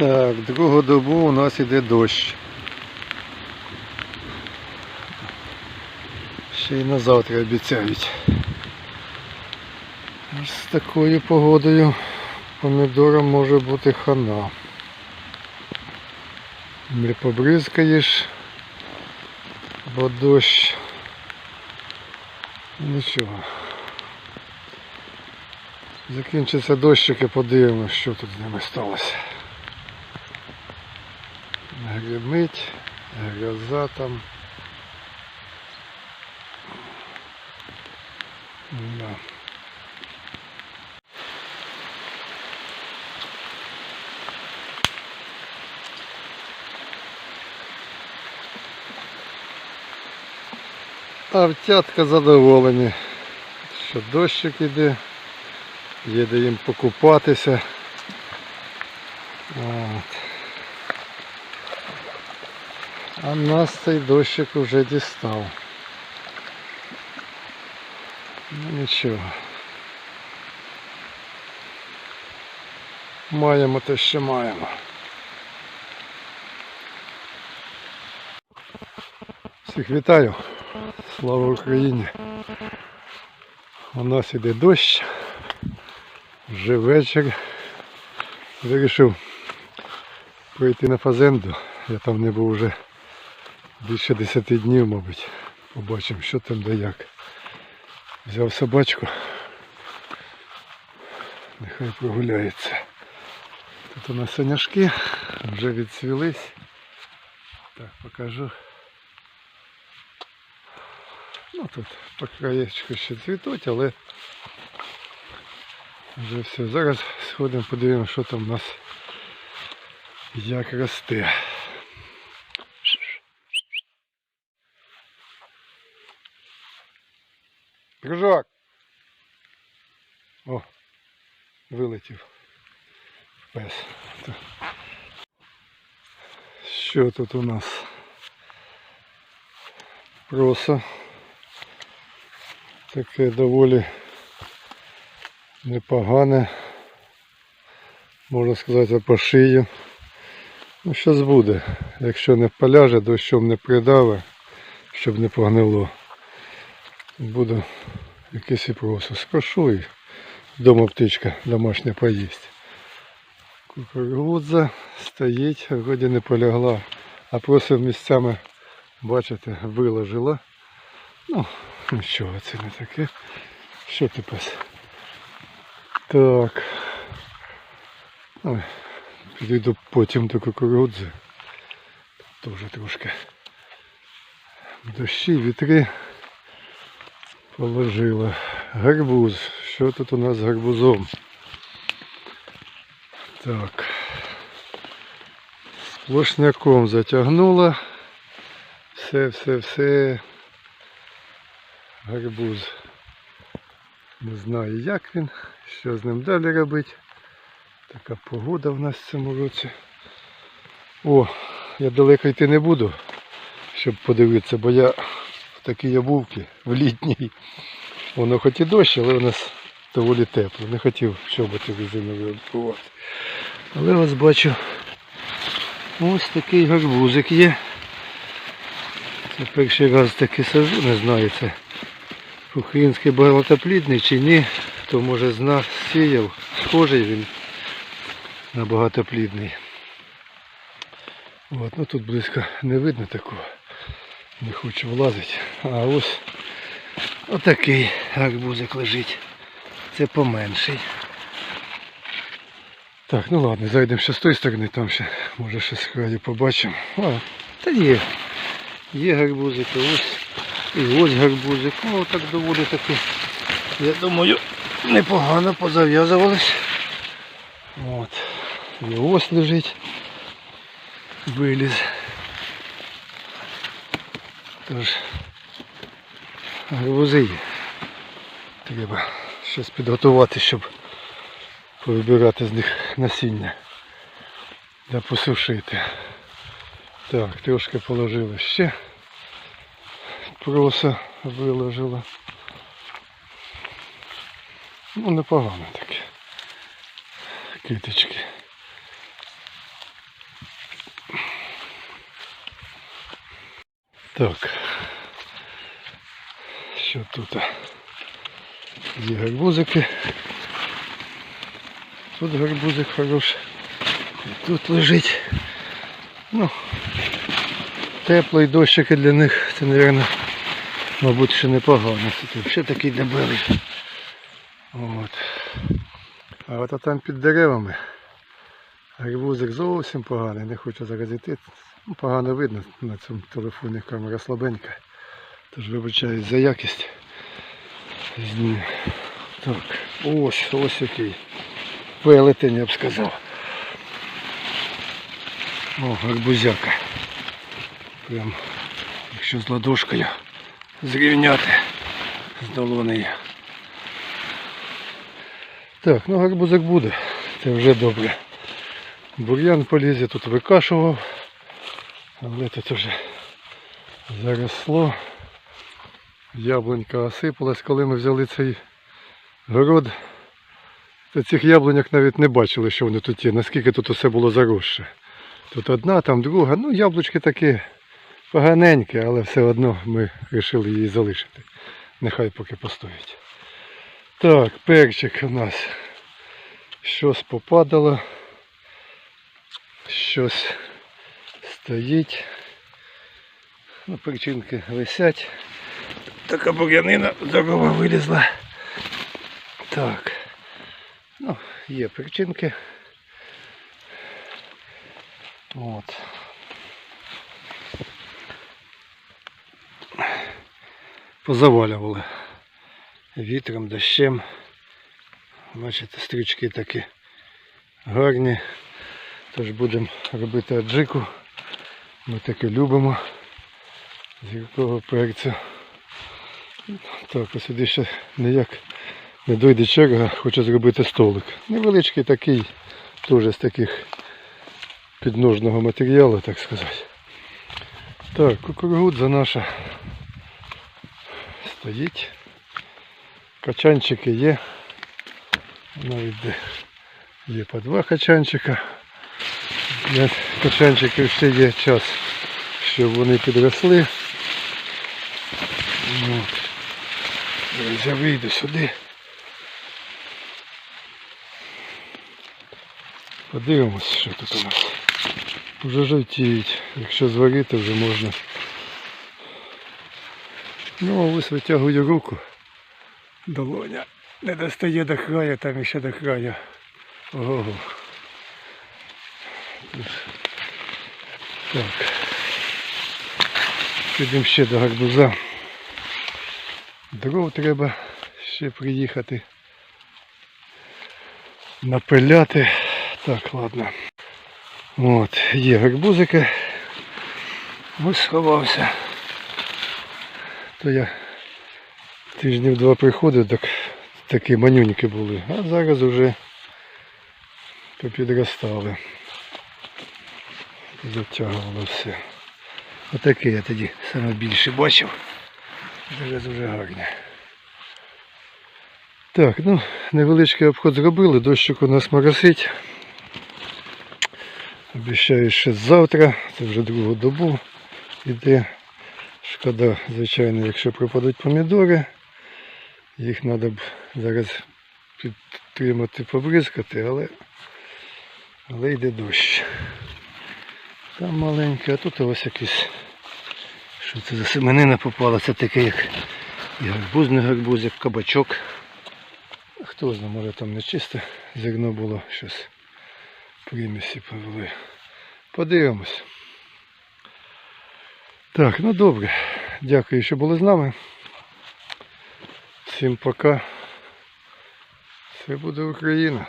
Так, другу добу у нас іде дощ. Ще й на завтра обіцяють. Ось З такою погодою помідором може бути хана. Не побризкаєш, бо дощ. Нічого. Закінчиться дощик і подивимось, що тут з ними сталося. Гримить, гроза там. Да. А втятка задоволені, що дощик іде, їде їм покупатися. А нас цей дощик вже дістав. Ну нічого. Маємо те, що маємо. Всіх вітаю. Слава Україні. У нас іде дощ. Вже вечір. Вирішив пройти на фазенду. Я там не був вже більше 10 днів, мабуть. Побачимо, що там де як. Взяв собачку. Нехай прогуляється. Тут у нас соняшки вже відцвілись. Так, покажу. Ну тут по краєчку ще цвітуть, але вже все. Зараз сходимо, подивимося, що там у нас як росте. Дружок. О, вилетів. Пес. Що тут у нас? Проса. Таке доволі непогане. Можна сказати по шию. Ну, щось буде. Якщо не поляже, дощом не придаве, щоб не погнило. Буду якийсь і просто спрошу і вдома птичка домашня поїсть. Кукурудза стоїть, вроді не полягла, а просто місцями, бачите, виложила. Ну, нічого, це не таке. Що ти пес? Так. Підійду потім до кукурудзи. Теж трошки. Дощі, вітри положила. Гарбуз. Що тут у нас з гарбузом? Так. Сплошняком затягнула. Все, все, все. Гарбуз. Не знаю як він, що з ним далі робити. Така погода в нас в цьому році. О, я далеко йти не буду, щоб подивитися, бо я в такій в літній. Воно хоч і дощ, але у нас доволі тепло. Не хотів чоботи резинові обувати. Але ось бачу, ось такий гарбузик є. Це перший раз таки сажу, не знаю це український багатоплідний чи ні. Хто може з нас сіяв, схожий він на багатоплідний. От, ну тут близько не видно такого. Не хочу влазити. А ось отакий гарбузик лежить. Це поменший. Так, ну ладно, зайдемо ще з тої сторони, там ще може щось краю побачимо. А, та є. Є гарбузики, ось і ось гарбузик. Ну так доволі таки, я думаю, непогано позав'язувались. От. І ось лежить. Виліз. Тож грузи. Треба щось підготувати, щоб повибирати з них насіння та посушити. Так, трошки положила ще. Проса виложила. Ну непогано таке. Киточки. Так, що тут? Є гарбузики. Тут гарбузик хороший. Тут лежить. Ну, тепло і для них, це, мабуть, мабуть, ще непогано. Взагалі такий дебелий. От. А от там під деревами гарбузик зовсім поганий, не хочу зараз йти. Ну, Погано видно на цьому телефоні камера слабенька. Тож вибачаюсь за якість. Так, ось, ось який. Велетень, я б сказав. О, гарбузяка. Прям, якщо з ладошкою зрівняти з долонею. Так, ну гарбузик буде, це вже добре. Бур'ян поліз, я тут викашував, але тут вже заросло. Яблунька осипалась, коли ми взяли цей город. То цих яблуньок навіть не бачили, що вони тут є, наскільки тут усе було заросше. Тут одна, там друга. Ну, яблучки такі поганенькі, але все одно ми вирішили її залишити. Нехай поки постоїть. Так, перчик у нас щось попадало, щось стоїть. Ну, перчинки висять. Така бур'янина здорова вилізла. Так. Ну, є перчинки. От. Позавалювали вітром, дощем. Бачите, стрічки такі гарні. Тож будемо робити аджику. Ми таке любимо. Зіркового перцю. Так, ось сюди ще ніяк не дойде черга, хочу зробити столик. Невеличкий такий, теж з таких підножного матеріалу, так сказати. Так, кукурудза наша стоїть. Качанчики є. Навіть є по два качанчика. Для качанчиків ще є час, щоб вони підросли. От. Я вийду сюди. Подивимось, що тут у нас. Вже жовтіють. Якщо зварити, вже можна. Ну, ось витягую руку. Долоня не достає до краю, там ще до краю. Ого. Так. Підемо ще до гарбуза. Дров треба ще приїхати. Напиляти. Так, ладно. От, є гарбузики. Ось сховався. То я тижнів два приходив, так такі манюньки були. А зараз вже попідростали. Затягувало все. Отаке я тоді саме більше бачив. Зараз вже гарне. Так, ну, невеличкий обход зробили, дощик у нас моросить. Обіцяю, що завтра, це вже другу добу іде. Шкода, звичайно, якщо пропадуть помідори. Їх треба б зараз підтримати, побризкати, але, але йде дощ. Там маленьке, а тут ось якийсь. Що це за семенина попала? Це таке як і гарбузний гарбуз, як кабачок. Хто знає, може там не чисте зерно було щось примісі повели. Подивимось. Так, ну добре. Дякую, що були з нами. Всім пока. Це буде Україна.